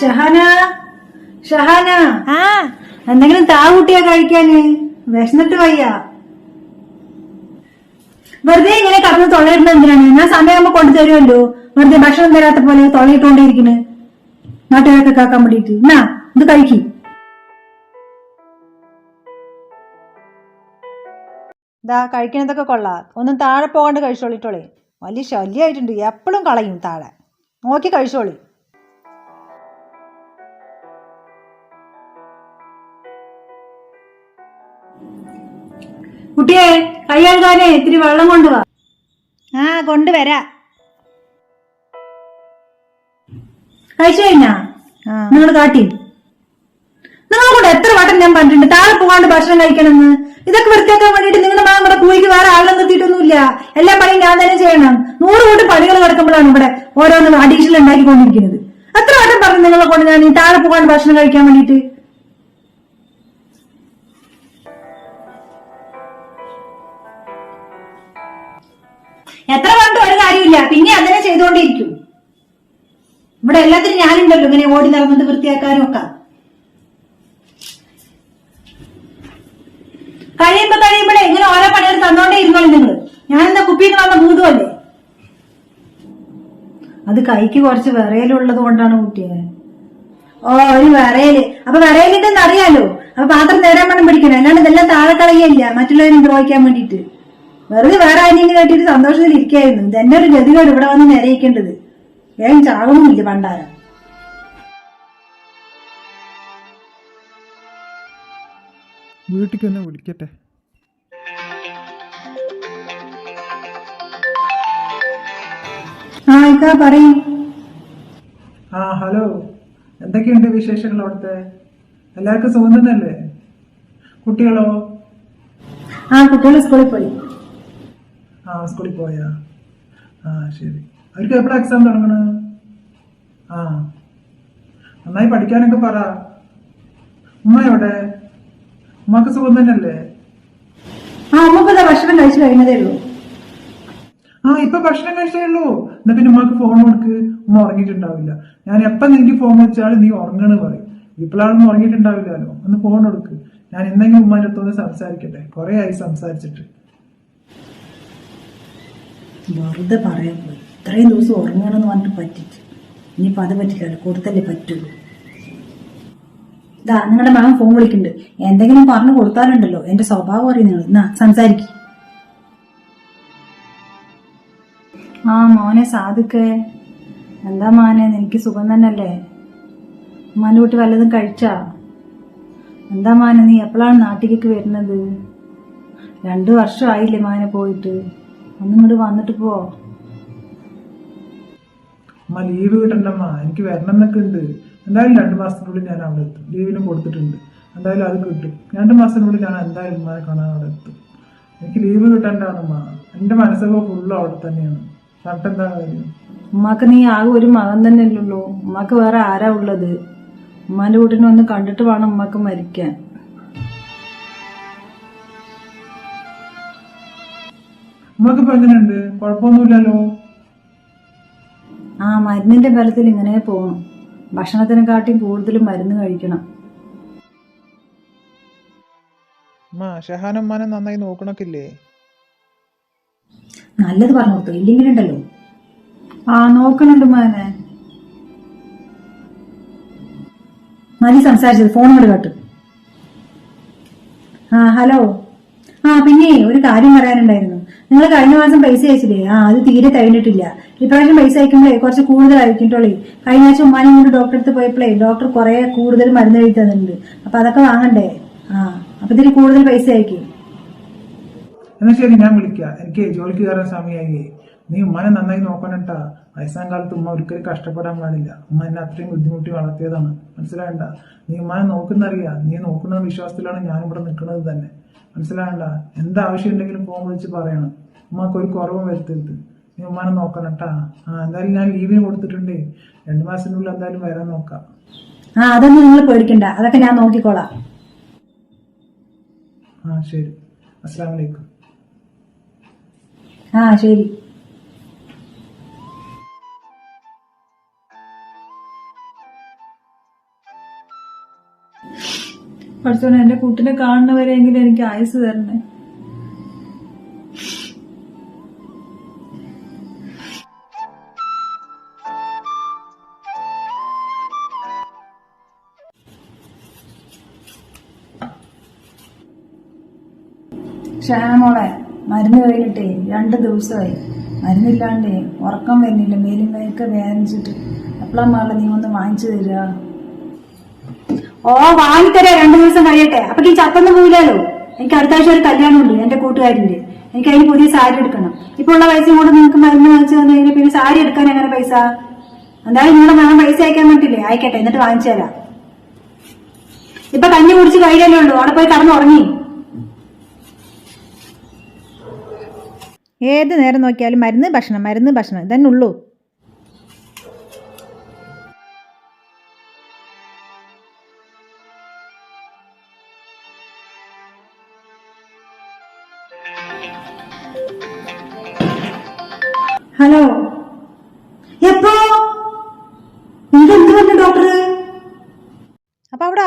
ഷഹാന ഷഹാന. ആ. എന്തെങ്കിലും താ കൂട്ടിയാ കഴിക്കാന് വിശന്നിട്ട് വയ്യ. വെറുതെ ഇങ്ങനെ കടന്ന് തൊള്ളയിടുന്ന എന്തിനാണ്? ഞാൻ സമയമാകുമ്പോ കൊണ്ടു തരുമല്ലോ വെറുതെ ഭക്ഷണം തരാത്ത പോലെ തൊള്ളയിട്ടുകൊണ്ടിരിക്കണ്. നാട്ടുകാരൊക്കെ കാക്കാൻ വേണ്ടിട്ട് എന്നാ ഇത് കഴിക്കും. ഇതാ കഴിക്കണതൊക്കെ കൊള്ളാം. ഒന്നും താഴെ പോകാണ്ട് കഴിച്ചോളിട്ടോളി. വലിയ ശല്യമായിട്ടുണ്ട് എപ്പോഴും കളയും താഴെ. നോക്കി കഴിച്ചോളി. കഴുകാനേ ഇത്തിരി വെള്ളം കൊണ്ടുവാ. ആ കൊണ്ടുവരാ. കഴിച്ചു കഴിഞ്ഞാ? നിങ്ങൾ കാട്ടി. നിങ്ങളെ കൊണ്ട് എത്ര വട്ടം ഞാൻ പറഞ്ഞിട്ടുണ്ട് താഴെ പോകാണ്ട് ഭക്ഷണം കഴിക്കണമെന്ന്. ഇതൊക്കെ വൃത്തിയാക്കാൻ വേണ്ടിയിട്ട് നിങ്ങളുടെ മകൻ കൂടെ കൂലിക്ക് വേറെ ആളെ നിർത്തിയിട്ടൊന്നുമില്ല. എല്ലാ പണിയും ഞാൻ തന്നെ ചെയ്യണം. നൂറ് കൂട്ടി പണികൾ കിടക്കുമ്പോഴാണ് ഇവിടെ ഓരോന്നും അഡീഷണൽ ഉണ്ടാക്കിക്കൊണ്ടിരിക്കുന്നത്. എത്ര വട്ടം പറഞ്ഞു നിങ്ങളെ കൊണ്ട് ഞാൻ ഈ താഴെ പോകാണ്ട് ഭക്ഷണം കഴിക്കാൻ വേണ്ടിയിട്ട്? എത്ര പറഞ്ഞിട്ട് ഒരു കാര്യമില്ല പിന്നെ അങ്ങനെ ചെയ്തുകൊണ്ടിരിക്കും. ഇവിടെ എല്ലാത്തിനും ഞാനുണ്ടല്ലോ ഇങ്ങനെ ഓടി നടന്നിട്ട് വൃത്തിയാക്കാനും ഒക്കെ കഴിയുമ്പോ കഴിയുമ്പോഴേ ഇങ്ങനെ ഓരോ പണികൾ തന്നോണ്ടേ ഇരുന്നോളൂ നിങ്ങൾ ഞാനെന്താ കുപ്പിന്ന് വന്ന ഭൂതമല്ലേ അത് കൈക്ക് കുറച്ച് വിറയലുള്ളത് കൊണ്ടാണ് കുട്ടിയെ ഓ ഒരു വിറയൽ. അപ്പൊ വിറയലിന്റെ അറിയാലോ? അപ്പൊ പാത്രം നേരാൻ വേണം പിടിക്കണം. അല്ലാണ്ട് ഇതെല്ലാം താഴെ കളയല്ല. മറ്റുള്ളവരെ ദ്രോഹിക്കാൻ വേണ്ടിയിട്ട്. വെറുതെ വേറെ ആരെങ്കിലും കേട്ടിട്ട് സന്തോഷത്തിൽ ഇരിക്കായിരുന്നു. എന്റെ ഒരു ഗതികേട് ഇവിടെ വന്ന് നിരയിക്കേണ്ടത്. വേഗം ചാകണമില്ല പണ്ടാരം. വീട്ടിലേക്കൊന്ന് വിളിക്കട്ടെ. ആ ഇക്കാ പറയും. ആ ഹലോ. എന്തൊക്കെയുണ്ട് വിശേഷങ്ങൾ അവിടുത്തെ? എല്ലാവർക്കും സുഖം തന്നെയല്ലേ? കുട്ടികളോ? ആ കുട്ടികൾ സ്കൂളിൽ പോയി. ആ സ്കൂളിൽ പോയാ. ആ ശരി. അവർക്ക് എപ്പോഴാണ് എക്സാം തുടങ്ങണ ആ. നന്നായി പഠിക്കാനൊക്കെ പറ. ഉമ്മ എവിടെ? ഉമ്മക്ക് സുഖം തന്നെയല്ലേ? ആ ഭക്ഷണം കഴിച്ചു കഴിഞ്ഞതേ ഉള്ളൂ. ആ ഇപ്പൊ ഭക്ഷണം കഴിച്ചേ ഉള്ളൂ. എന്നാ പിന്നെ ഉമ്മക്ക് ഫോൺ കൊടുക്ക്. ഉമ്മ ഉറങ്ങിയിട്ടുണ്ടാവില്ല. ഞാൻ എപ്പം നിനക്ക് ഫോൺ വെച്ചാലും നീ ഉറങ്ങണ് പറയും. ഇപ്പോഴാണൊന്നും ഉറങ്ങിയിട്ടുണ്ടാവില്ലല്ലോ. ഒന്ന് ഫോൺ കൊടുക്ക്. ഞാൻ എന്തെങ്കിലും ഉമ്മാന്റെ അടുത്തൊന്ന് സംസാരിക്കട്ടെ. കുറെ ആയി സംസാരിച്ചിട്ട്. വെറുതെ പറയാൻ പോയി ഇത്രയും ദിവസം ഉറങ്ങണമെന്ന് പറഞ്ഞിട്ട് പറ്റിച്ചു. ഇനിയിപ്പോൾ അത് പറ്റില്ലല്ലോ കൊടുത്തല്ലേ പറ്റുള്ളൂ. ഇതാ നിങ്ങളുടെ മകൻ ഫോൺ വിളിക്കുന്നുണ്ട്. എന്തെങ്കിലും പറഞ്ഞു കൊടുത്താലുണ്ടല്ലോ. എന്റെ സ്വഭാവം അറിയും നിങ്ങൾ. എന്നാ സംസാരിക്കും. ആ മോനെ സാധുക്കേ. എന്താ മോനെ? നിനക്ക് സുഖം തന്നെയല്ലേ? ഉമ്മാന്റെ കുട്ടി വല്ലതും കഴിച്ചാ? എന്താ മാനെ? നീ എപ്പോഴാണ് നാട്ടിലേക്ക് വരുന്നത്? രണ്ടു വർഷമായില്ലേ മാനെ പോയിട്ട്. ഒന്നിങ്ങോട്ട് വന്നിട്ട് പോ. അമ്മ ലീവ് കിട്ടണ്ടമ്മ എനിക്ക് വരണം എന്നൊക്കെ ഉണ്ട്. എന്തായാലും രണ്ട് മാസത്തിനുള്ളിൽ ഞാൻ അവിടെ എത്തും. ലീവിന് കൊടുത്തിട്ടുണ്ട്. എന്തായാലും അത് കിട്ടും. രണ്ട് മാസത്തിനുള്ളിൽ ഞാൻ എന്തായാലും ഉമ്മാനെ കാണാൻ അവിടെ എത്തും. എനിക്ക് ലീവ് കിട്ടണ്ടാണമ്മ. എന്റെ മനസ്സൊക്കെ ഫുള്ള് അവിടെ തന്നെയാണ്. പറഞ്ഞിട്ടെന്താ കാര്യം? ഉമ്മാക്ക് നീ ആകെ ഒരു മകൻ തന്നെ ഉള്ളൂ ഉമ്മാക്ക് വേറെ ആരാ ഉള്ളത്? ഉമ്മാന്റെ വീട്ടിനെ വന്ന് കണ്ടിട്ട് വേണം ഉമ്മാക്ക് മരിക്കാൻ. ഉമ്മക്ക് ഇപ്പൊ എങ്ങനെയുണ്ട്? കുഴപ്പമൊന്നുമില്ലല്ലോ? ആ മരുന്നിന്റെ ബലത്തിൽ ഇങ്ങനെ പോകണം ഭക്ഷണത്തിനെക്കാട്ടിയും കൂടുതൽ മരുന്ന് കഴിക്കണം. അമ്മ ഷഹാനമ്മാനെ നന്നായി നോക്കണക്കില്ലേ നല്ലത് പറഞ്ഞു കൊടുത്തു ഇല്ലെങ്കിലുണ്ടല്ലോ. ആ നോക്കണുണ്ട് മോനെ മതി സംസാരിച്ചത്. ഫോൺ കൊണ്ട് കേട്ടു. ആ ഹലോ. ആ പിന്നെ ഒരു കാര്യം പറയാനുണ്ടായിരുന്നു. നിങ്ങൾ കഴിഞ്ഞ മാസം പൈസ അയച്ചില്ലേ? ആ അത് തീരെ കഴിഞ്ഞിട്ടില്ല. ഇപ്രാവശ്യം പൈസ അയക്കുമ്പോഴേ കുറച്ച് കൂടുതൽ അയക്കിട്ടോളേ കഴിഞ്ഞ ആഴ്ച ഉമ്മാനെ കൊണ്ട് ഡോക്ടറെ അടുത്ത് പോയപ്പോഴേ ഡോക്ടർ കുറെ കൂടുതൽ മരുന്ന് എഴുതി തന്നിട്ടുണ്ട്. അപ്പൊ അതൊക്കെ വാങ്ങണ്ടേ? ആ അപ്പൊ ഇതിന് കൂടുതൽ പൈസ അയക്കും. എന്നാ ശരി ഞാൻ വിളിക്കാം. എനിക്ക് ജോലിക്ക് കയറാൻ സമയമായി നീ ഉമ്മാനെ നന്നായി നോക്കണട്ടാ. വയസ്സാം കാലത്ത് ഉമ്മ ഒരിക്കലും കഷ്ടപ്പെടാൻ പാടില്ല. ഉമ്മ എന്നെ അത്രയും ബുദ്ധിമുട്ടി വളർത്തിയതാണ്. മനസ്സിലായണ്ട? നീ ഉമ്മാനെ നോക്കുന്നറിയാ. നീ നോക്കുന്ന വിശ്വാസത്തിലാണ് ഞാൻ ഇവിടെ നിൽക്കുന്നത് തന്നെ. മനസ്സിലായണ്ട എന്താ ആവശ്യം ഉണ്ടെങ്കിലും ഫോൺ വിളിച്ച് പറയണം. ഉമ്മക്ക് ഒരു കുറവും വരുത്തരുത്. നീ ഉമ്മാനെ നോക്കണം കേട്ടാ ആ എന്തായാലും ഞാൻ ലീവിന് കൊടുത്തിട്ടുണ്ട്. രണ്ടു മാസത്തിനുള്ളിൽ എന്തായാലും വരാൻ നോക്കാം. ആ അതൊന്നും നിങ്ങൾ പേടിക്കണ്ട. അതൊക്കെ ഞാൻ നോക്കിക്കോളാം. ആ ശരി. അസ്സാം വലൈക്കും ആ ശരി. പഠിച്ചോനെ എന്റെ കുട്ടിനെ കാണുന്നവരെങ്കിലും എനിക്ക് ആയുസ് തരണേ. ക്ഷേമോളെ മരുന്ന് കഴിഞ്ഞിട്ടേ രണ്ട് ദിവസമായി. മരുന്നില്ലാണ്ടേ ഉറക്കം വരുന്നില്ല. മേലും കൈയൊക്കെ വേദനിച്ചിട്ട്. എപ്പോഴാ മാളെ നീ ഒന്ന് വാങ്ങിച്ചു തരിക? ഓ വാങ്ങിത്തരാ. രണ്ടു ദിവസം കഴിയട്ടെ. അപ്പൊ നീ ചത്തൊന്നും പോയില്ലല്ലോ എനിക്ക് അടുത്ത ആഴ്ച ഒരു കല്യാണം ഉണ്ട് എന്റെ കൂട്ടുകാരിന്റെ. എനിക്ക് അതിന് പുതിയ സാരി എടുക്കണം. ഇപ്പൊ ഉള്ള പൈസ കൊണ്ട് നിങ്ങൾക്ക് മരുന്ന് വാങ്ങിച്ചു തന്നു പിന്നെ സാരി എടുക്കാൻ എങ്ങനെ പൈസ? എന്തായാലും നിങ്ങളുടെ മകൻ പൈസ അയക്കാൻ പറ്റില്ലേ? അയക്കട്ടെ എന്നിട്ട് വാങ്ങിച്ചു തരാം. ഇപ്പൊ കഞ്ഞി കുടിച്ച് കഴിയല്ലേ ഉള്ളൂ. അവിടെ പോയി കടന്നുറങ്ങി. ഏത് നേരം നോക്കിയാലും മരുന്ന് ഭക്ഷണം മരുന്ന് ഭക്ഷണം. ഇതന്നെ ഉള്ളൂ.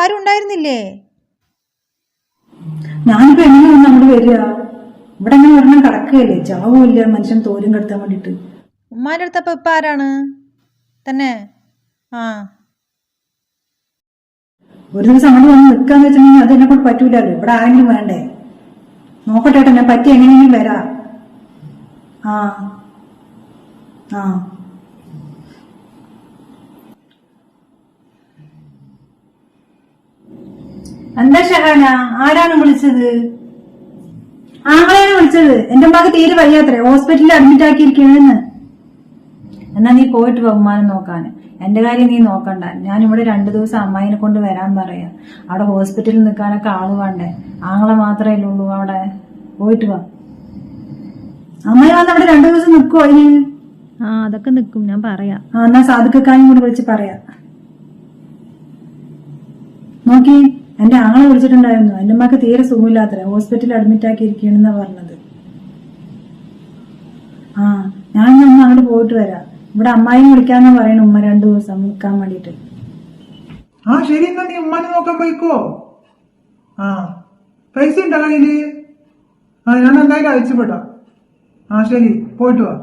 ആരും ഉണ്ടായിരുന്നില്ലേ? ഞാനിപ്പോ എങ്ങനെയാണ് അങ്ങോട്ട് വരിക? ഇവിടെ അങ്ങനെ ഒരെണ്ണം കടക്കുകയല്ലേ? ചാവുമില്ല മനുഷ്യൻ തോരും കടത്താൻ വേണ്ടിട്ട് ഉമ്മാന്റെ അപ്പൊ ഇപ്പൊ ആരാണ്? തന്നെ? ആ. ഒരു ദിവസം അങ്ങോട്ട് വന്ന് നിൽക്കാന്ന് വെച്ചിട്ടുണ്ടെങ്കിൽ അത് എന്നെ കൊണ്ട് പറ്റൂലല്ലോ. ഇവിടെ ആരെങ്കിലും വേണ്ടേ? നോക്കട്ടെ ഏട്ടാ ഞാൻ പറ്റി എങ്ങനെയെങ്കിലും വരാ. ആ. ആ. എന്താ ഷഹാന? ആരാണ് വിളിച്ചത്? ആങ്ങളെയാണ് വിളിച്ചത്. എന്റെ മകൻ തീരെ വയ്യാത്രേ. ഹോസ്പിറ്റലിൽ അഡ്മിറ്റ് ആക്കിയിരിക്കണെന്ന്. എന്നാ നീ പോയിട്ട് ബഹുമാനം നോക്കാന് നോക്കാൻ. എന്റെ കാര്യം നീ നോക്കണ്ട. ഞാൻ ഇവിടെ രണ്ടു ദിവസം അമ്മായിനെ കൊണ്ട് വരാൻ പറയാം. അവിടെ ഹോസ്പിറ്റലിൽ നിൽക്കാനൊക്കെ ആൾ വേണ്ടേ? ആങ്ങളെ മാത്രമേ ഉള്ളൂ അവിടെ. പോയിട്ട് വാ. അമ്മായി വന്ന് അവിടെ രണ്ടു ദിവസം നിൽക്കുവോ അതിന്? ആ അതൊക്കെ നിക്കും. ഞാൻ പറയാ. ആ എന്നാ സാധുക്കാനും കൂടെ വിളിച്ച് പറയാം. നോക്കി. എന്റെ ആളെ വിളിച്ചിട്ടുണ്ടായിരുന്നു. എന്റെ അമ്മയ്ക്ക് തീരെ സുഖമില്ലാത്തത്. ഹോസ്പിറ്റലിൽ അഡ്മിറ്റ് ആക്കിയിരിക്കണെന്നാ പറഞ്ഞത്. ആ ഞാൻ ഒന്ന് അങ്ങോട്ട് പോയിട്ട് വരാം. ഇവിടെ അമ്മായിയും വിളിക്കാന്നാ പറയണ ഉമ്മ രണ്ടു ദിവസം നിൽക്കാൻ വേണ്ടിട്ട് ആ ശരി. എന്നാ നീ ഉമ്മാനെ നോക്കാൻ പോയിക്കോ. ആ പൈസ ഉണ്ടോ കയ്യിൽ? ആ ഞാൻ എന്തായാലും അയച്ചുപെട്ടോ ആ ശരി. പോയിട്ട് വാ.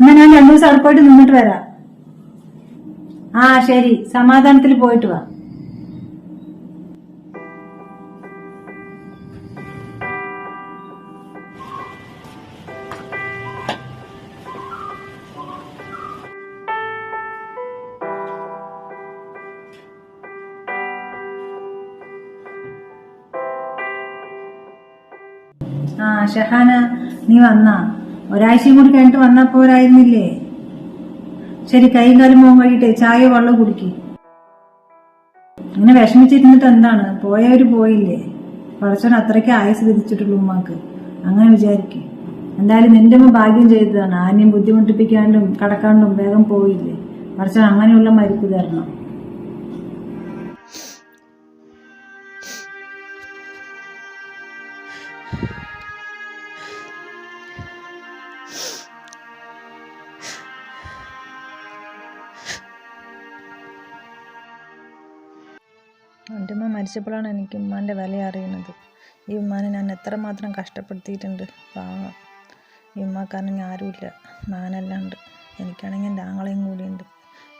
എന്നാ ഞാൻ രണ്ടു ദിവസം അടുപ്പായിട്ട് നിന്നിട്ട് വരാം. ആ ശരി. സമാധാനത്തിൽ പോയിട്ട് വാ. ആ ഷഹാന നീ വന്നാ. ഒരാഴ്ചയും കൂടി കഴിഞ്ഞിട്ട് വന്നാ പോരായിരുന്നില്ലേ? ശരി കൈയും കാലും പോകാൻ കഴിയിട്ടെ ചായ വെള്ളം കുടിക്കും. അങ്ങനെ വിഷമിച്ചിരുന്നിട്ട് എന്താണ്? പോയവര് പോയില്ലേ? പടച്ചോൻ അത്രയ്ക്ക് ആയസ് വിധിച്ചിട്ടുള്ളൂ ഉമ്മാക്ക്. അങ്ങനെ വിചാരിക്കും. എന്തായാലും നിന്റെ അമ്മ ഭാഗ്യം ചെയ്തതാണ്. ആരെയും ബുദ്ധിമുട്ടിപ്പിക്കാണ്ടും കടക്കാണ്ടും വേഗം പോയില്ലേ? പടച്ചോൻ അങ്ങനെയുള്ള മരുപ്പ് തരണം. എന്റെ ഉമ്മ മരിച്ചപ്പോഴാണ് എനിക്ക് ഉമ്മാന്റെ വില അറിയുന്നത്. ഈ ഉമ്മാനെ ഞാൻ എത്രമാത്രം കഷ്ടപ്പെടുത്തിയിട്ടുണ്ട്. പാവം. ഈ ഉമ്മാക്കാരനെങ്കിൽ ആരുമില്ല. മാനല്ലാണ്ട് എനിക്കാണെങ്കിൽ എന്റെ ആങ്ങളെയും കൂടിയുണ്ട്.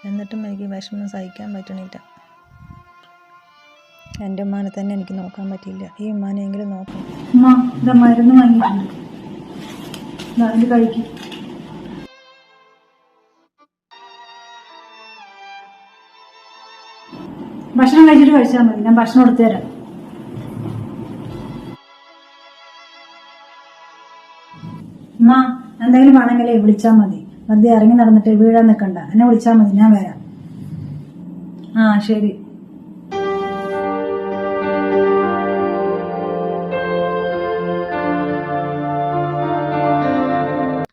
എന്നിട്ടും എനിക്ക് വിഷമം സഹിക്കാൻ പറ്റണില്ല. എന്റെ ഉമ്മാനെ തന്നെ എനിക്ക് നോക്കാൻ പറ്റിയില്ല. ഈ ഉമ്മാനെയെങ്കിലും നോക്കണം. ഉമ്മ ഇതാ മരുന്ന് വാങ്ങിയിട്ടുണ്ട്. കഴിക്കും. ഭക്ഷണം കഴിച്ചിട്ട് കഴിച്ചാൽ മതി. ഞാൻ ഭക്ഷണം എടുത്തു തരാം. ഉമ്മ എന്തെങ്കിലും വേണമെങ്കിലേ വിളിച്ചാൽ മതി. വെറുതെ ഇറങ്ങി നടന്നിട്ട് വീഴാൻ നിൽക്കണ്ട എന്നെ വിളിച്ചാൽ മതി. ഞാൻ വരാം. ആ ശരി.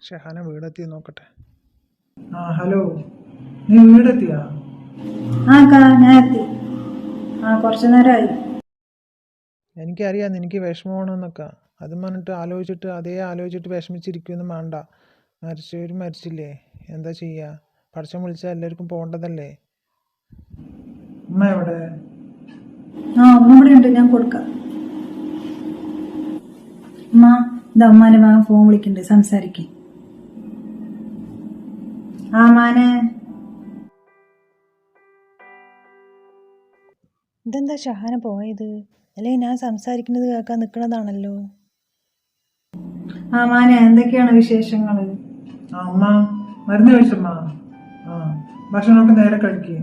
ഷഹാന വീടെത്തി നോക്കട്ടെ. ആ ഹലോ. നീ വീടെത്തിയാ? ആ കാ ഞാൻ എത്തി. ആ കുറച്ചു നേരമായി. എനിക്കറിയാം എനിക്ക് വിഷമമാണെന്നൊക്കെ. അത് പറഞ്ഞിട്ട് ആലോചിച്ചിട്ട് അതേ ആലോചിച്ചിട്ട് വിഷമിച്ചിരിക്കുമെന്ന് വേണ്ട. മരിച്ചവർ മരിച്ചില്ലേ? എന്താ ചെയ്യാ? പഠിച്ചം വിളിച്ചാൽ എല്ലാവർക്കും പോകേണ്ടതല്ലേ ഉമ്മാനെ എവിടെ? ആ ഇവിടെ ഉണ്ട്. ഞാൻ കൊടുക്കാം. ഇതാ മകൻ ഫോൺ വിളിക്കണ്ട് സംസാരിക്കേ. ആ മാനെ ഇതെന്താ ഷഹാന പോയത്? അല്ലെങ്കിൽ ഞാൻ സംസാരിക്കുന്നത് കേൾക്കാൻ നിൽക്കുന്നതാണല്ലോ ആ മാന എന്തൊക്കെയാണ് വിശേഷങ്ങൾ അമ്മ മരുന്ന് കഴിച്ചമ്മ ആ ഭക്ഷണമൊക്കെ നേരെ കഴിക്കുക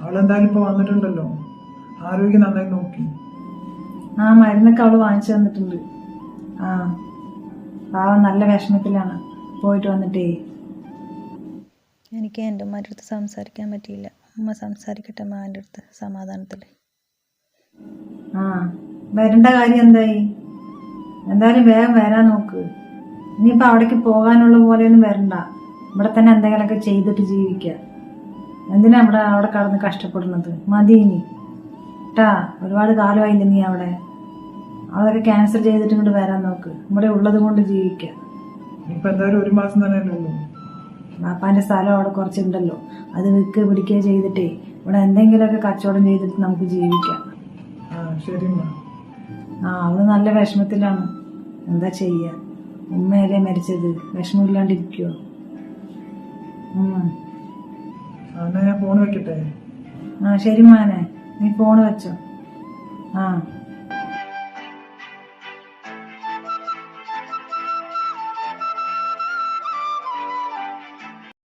അവളെന്തായാലും ഇപ്പോൾ വന്നിട്ടുണ്ടല്ലോ. ആരോഗ്യം നന്നായി നോക്കി. ആ മരുന്നൊക്കെ അവൾ വാങ്ങിച്ചു തന്നിട്ടുണ്ട്. ആ പാവം നല്ല വിഷമത്തിലാണ് പോയിട്ട് വന്നിട്ടേ. എനിക്ക് എന്റെ ഉമ്മാന്റെ അടുത്ത് സംസാരിക്കാൻ പറ്റിയില്ല. ഉമ്മ സംസാരിക്കട്ടെ മാന്റെ അടുത്ത് സമാധാനത്തിൽ. ആ വരേണ്ട കാര്യം എന്തായി? എന്തായാലും വേഗം വരാൻ നോക്ക്. ഇനിയിപ്പോൾ അവിടേക്ക് പോകാനുള്ള പോലെയൊന്നും വരണ്ട. ഇവിടെ തന്നെ എന്തെങ്കിലുമൊക്കെ ചെയ്തിട്ട് ജീവിക്കുക എന്തിനാ ഇവിടെ അവിടെ കടന്ന് കഷ്ടപ്പെടുന്നത്? മതി ഇനി. ട്ടാ ഒരുപാട് കാലമായില്ല നീ അവിടെ. അതൊക്കെ ക്യാൻസൽ ചെയ്തിട്ട് ഇങ്ങോട്ട് വരാൻ നോക്ക്. ഇവിടെ ഉള്ളത് കൊണ്ട് ജീവിക്കുക ഇപ്പം എന്തായാലും ഒരു മാസം തന്നെ ഉള്ളൂ? ബാപ്പാന്റെ സ്ഥലം അവിടെ കുറച്ചുണ്ടല്ലോ. അത് വിൽക്കുക പിടിക്കുക ചെയ്തിട്ടേ. ഇവിടെ എന്തെങ്കിലുമൊക്കെ കച്ചവടം ചെയ്തിട്ട് നമുക്ക് ജീവിക്കാം. ശരി ആ അവൾ നല്ല വിഷമത്തിലാണ്. എന്താ ചെയ്യുക ഉമ്മയല്ലേ മരിച്ചത്? വിഷമമില്ലാണ്ടിരിക്കുവോ? ഞാൻ ഫോൺ വെക്കട്ടെ? ആ ശരി മോനെ. നീ ഫോണ് വെച്ചോ. ആ.